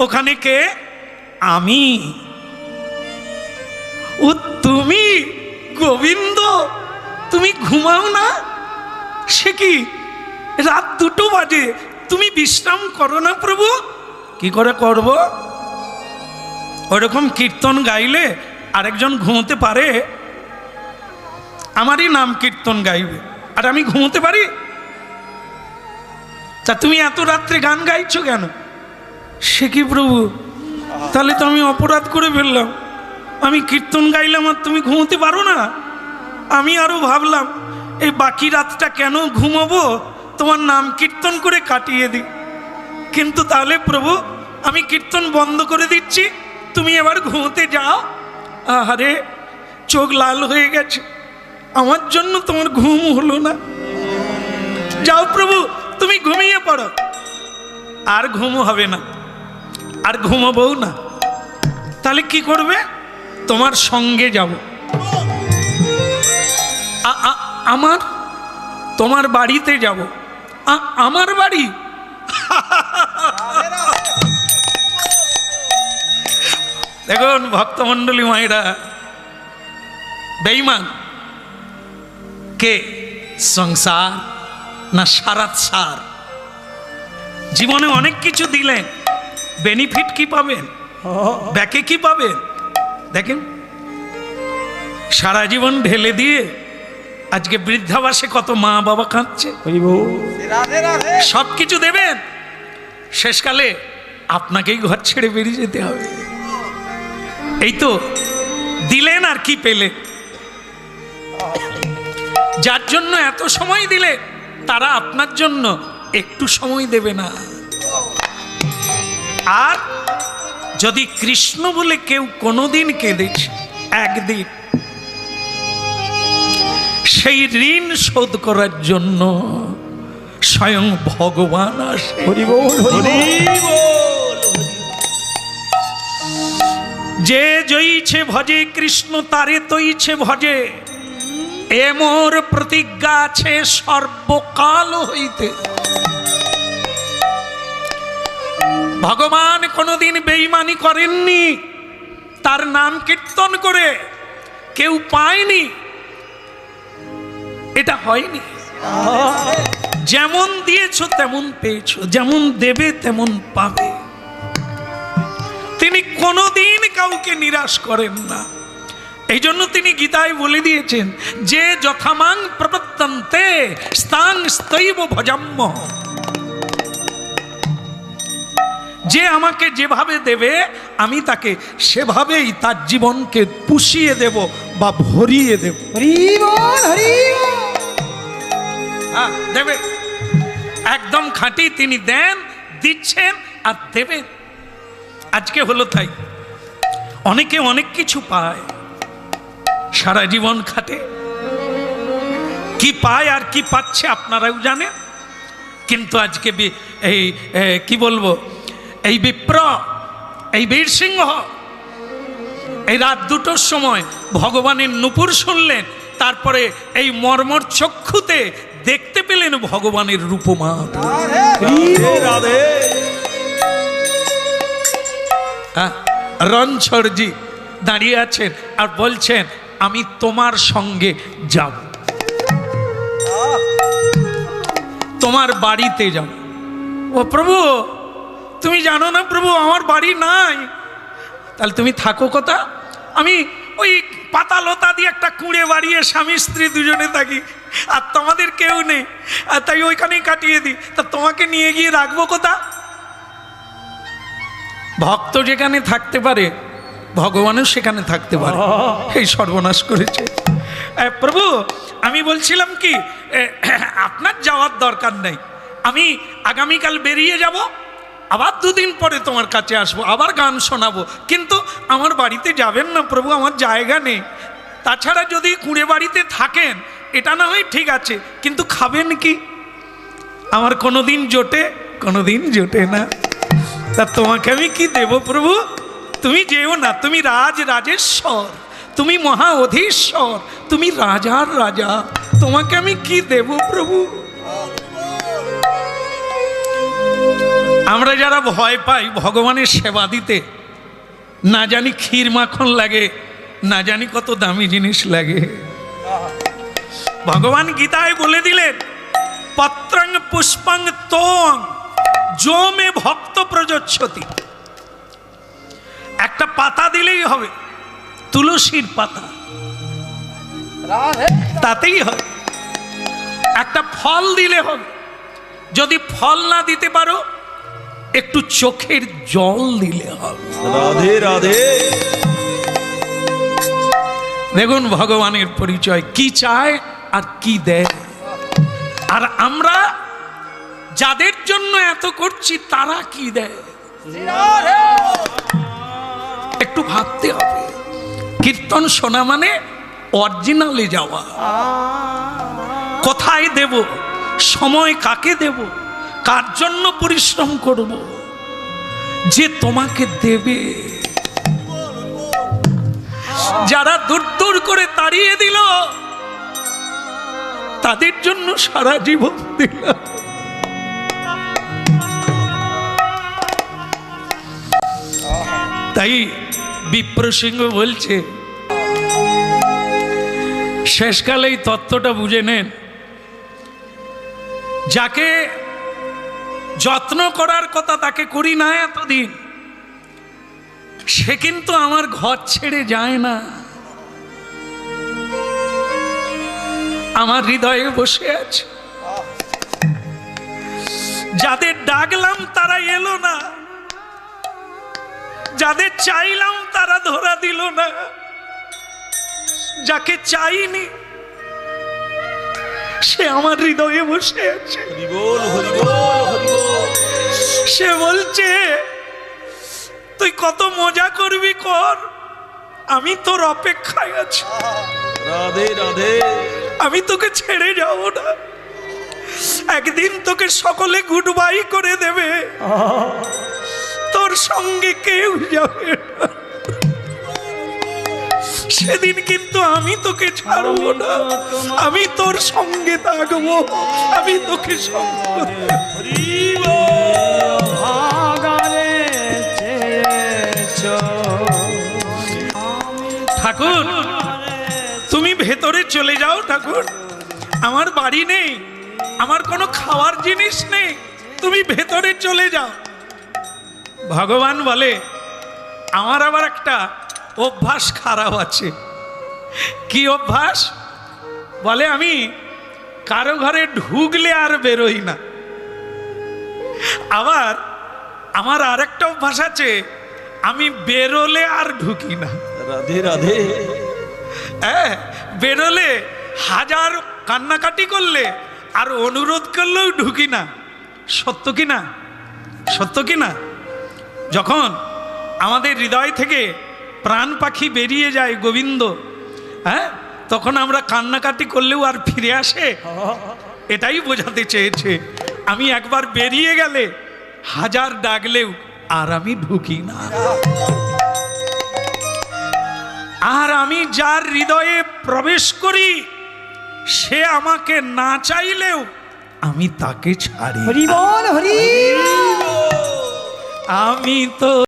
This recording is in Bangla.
ওখানে কে? আমি। ও, তুমি গোবিন্দ? তুমি ঘুমাও না? সে কি? রাত দুটো বাজে। তুমি বিশ্রাম করো না প্রভু? কি করে করব? ওরকম কীর্তন গাইলে আরেকজন ঘুমোতে পারে? আমারই নাম কীর্তন গাইবে। আর আমি ঘুমোতে পারি? তা তুমি এত রাত্রে গান গাইছো কেন? সে কি প্রভু? তাহলে তো আমি অপরাধ করে ফেললাম। আমি কীর্তন গাইলাম আর তুমি ঘুমোতে পারো না? আমি আরও ভাবলাম, এই বাকি রাতটা কেন ঘুমাবো? তোমার নাম কীর্তন করে কাটিয়ে দিই। কিন্তু তাহলে প্রভু, আমি কীর্তন বন্ধ করে দিচ্ছি, তুমি এবার ঘুমোতে যাও। আহারে, চোখ লাল হয়ে গেছে। আমার জন্য তোমার ঘুম হলো না। যাও প্রভু, তুমি ঘুমিয়ে পড়ো। আর ঘুম হবে না। আর ঘুমাবও না। তাহলে কি করবে? তোমার সঙ্গে যাব। আমার? তোমার বাড়িতে যাব। আমার বাড়ি? দেখুন, ভক্তমণ্ডলী মায়েরা বেইমান কে? সংসার না সারাত সার? জীবনে অনেক কিছু দিলেন। বেনিফিট কি পাবেন? ব্যাকে কি পাবেন? দেখেন। সারা জীবন ঢেলে দিয়ে আজকে বৃদ্ধাবাসে কত মা বাবা কাঁদছে। রাধে রাধে। সব কিছু দেবেন। শেষকালে আপনাকেই ঘর ছেড়ে বেরিয়ে যেতে হবে। এই তো দিলেন আর কি পেলেন? যার জন্য এত সময় দিলে তারা আপনার জন্য একটু সময় দেবে না। আর যদি কৃষ্ণ বলে কেউ কোনোদিন কেঁদেছে একদিন সেই ঋণ শোধ করার জন্য স্বয়ং ভগবান আসে। যে জয়ীছে ভজে কৃষ্ণ তারে তৈছে ভজে। এ মোর প্রতিজ্ঞা আছে সর্বকাল হইতে। ভগবান কোনোদিন বেইমানি করেননি। তার নাম কীর্তন করে কেউ পায়নি। এটা হয়নি। যেমন দিয়েছ তেমন পেয়েছ, যেমন দেবে তেমন পাবে। তিনি কোনোদিন কাউকে নিরাশ করেন না। এই জন্য তিনি গীতায় বলে দিয়েছেন, যে যথামাং প্রবর্তন্তে স্থান স্তৈব ভজাম্য। যে আমাকে যেভাবে দেবে আমি তাকে সেভাবেই তার জীবনকে পুষিয়ে দেব বা ভরিয়ে দেব। হ্যাঁ, দেবে। একদম খাঁটি তিনি দেন দিচ্ছেন আর দেবেন। আজকে হলো তাই। অনেকে অনেক কিছু পায় সারা জীবন খাটে। কি পায় আর কি পাচ্ছে আপনারাও জানেন। কিন্তু আজকে এই কি বলব? এই বিপ্র এই বীর সিংহ এই রাত দুটোর সময় ভগবানের নুপুর শুনলেন তারপরে এই মর্মর চক্ষুতে দেখতে পেলেন ভগবানের রূপমা। হ্যাঁ, রণছড়জি দাঁড়িয়ে আছেন আর বলছেন আমি তোমার সঙ্গে যাব। তোমার বাড়িতে যাব। ও প্রভু তুমি জানো না প্রভু আমার বাড়ি নাই। তাহলে তুমি থাকো কথা? আমি ওই পাতা লতা দিয়ে একটা কুঁড়ে বাড়িয়ে স্বামী স্ত্রী দুজনে থাকি আর তোমাদের কেউ নেই। আর তাই ওইখানেই কাটিয়ে দিই। তা তোমাকে নিয়ে গিয়ে রাখব কোথা? ভক্ত যেখানে থাকতে পারে ভগবানও সেখানে থাকতে পারে। এই সর্বনাশ করেছে। প্রভু আমি বলছিলাম কি আপনার যাওয়ার দরকার নেই। আমি আগামীকাল বেরিয়ে যাব। আবার দুদিন পরে তোমার কাছে আসব, আবার গান শোনাবো। কিন্তু আমার বাড়িতে যাবেন না প্রভু, আমার জায়গা নেই। তাছাড়া যদি কুঁড়ে বাড়িতে থাকেন, এটা না হয় ঠিক আছে, কিন্তু খাবেন কি? আমার কোনোদিন জোটে কোনোদিন জোটে না। তা তোমাকে আমি কি দেব প্রভু? তুমি যেও না, তুমি রাজ রাজেশ্বর, তুমি মহা অধীশ্বর, তুমি রাজার রাজা। তোমাকে আমি কি দেব প্রভু? আমরা যারা ভয় পাই ভগবানের সেবা দিতে না জানি ক্ষীর মাখন লাগে না জানি কত দামি জিনিস লাগে। ভগবান গীতায় বলে দিলেন পত্রং পুষ্পং তোং জমে ভক্ত প্রযোচ্ছতি একটা পাতা দিলেই হবে তুলসীর পাতা। তাতেই হবে। একটা ফল দিলে হবে। যদি ফল না দিতে পারো একটু চোখের জল দিলে হবে। রাধে রাধে। দেখুন ভগবানের পরিচয় কি চায় আর কি দেয়। আর আমরা যাদের জন্য এত করছি তারা কি দেয়? একটু ভাবতে হবে। কীর্তন শোনা মানে অরিজিনালে যাওয়া। কোথায় দেব? সময় কাকে দেব? কার জন্য পরিশ্রম করব? যে তোমাকে দেবে। যারা দূর দূর করে তাড়িয়ে দিল, তাদের জন্য সারা জীবন দিল। তাই বিপ্রসিংহ বলছে, শেষকালে এই তত্ত্বটা বুঝে নেন। যাকে যত্ন করার কথা তাকে করি না এতদিন। সে কিন্তু আমার ঘর ছেড়ে যায় না। আমার হৃদয়ে বসে আছে। যাদের ডাকলাম তারা এলো না। যাদের চাইলাম তারা ধরা দিল না। যাকে চাইনি সে আমার হৃদয়ে বসে আছে। সে বলছে তুই কত মজা করবি কর আমি তোর অপেক্ষায় আছি। রাধে রাধে। আমি তোকে ছেড়ে যাব না। একদিন তোকে সকলে গুড বাই করে দেবে। তোর সঙ্গে কেউ যাবে না। সেদিন কিন্তু আমি তোকে ছাড়বো না। আমি তোর সঙ্গে থাকব। আমি তোকে ঠাকুর তুমি ভেতরে চলে যাও ঠাকুর। আমার বাড়ি নেই আমার কোনো খাওয়ার জিনিস নেই। তুমি ভেতরে চলে যাও। ভগবান বলে আমার আবার একটা অভ্যাস খারাপ আছে। কি অভ্যাস? বলে আমি কারও ঘরে ঢুকলে আর বেরোই না। আবার আমার আরেকটা অভ্যাস আছে আমি বেরোলে আর ঢুকি না। রাধে রাধে। হ্যাঁ বেরোলে হাজার কান্নাকাটি করলে আর অনুরোধ করলেও ঢুকি না। সত্য কি না? সত্য কি না? যখন আমাদের হৃদয় থেকে প্রাণ পাখি বেরিয়ে যায় গোবিন্দ। হ্যাঁ? তখন আমরা কান্নাকাটি করলেও আর ফিরে আসে। এটাই বোঝাতে চেয়েছে। আমি একবার বেরিয়ে গেলে হাজার ডাকলেও আর আমি ঢুকি না। আর আমি যার হৃদয়ে প্রবেশ করি সে আমাকে না চাইলেও আমি তাকে ছাড়ি আমি তো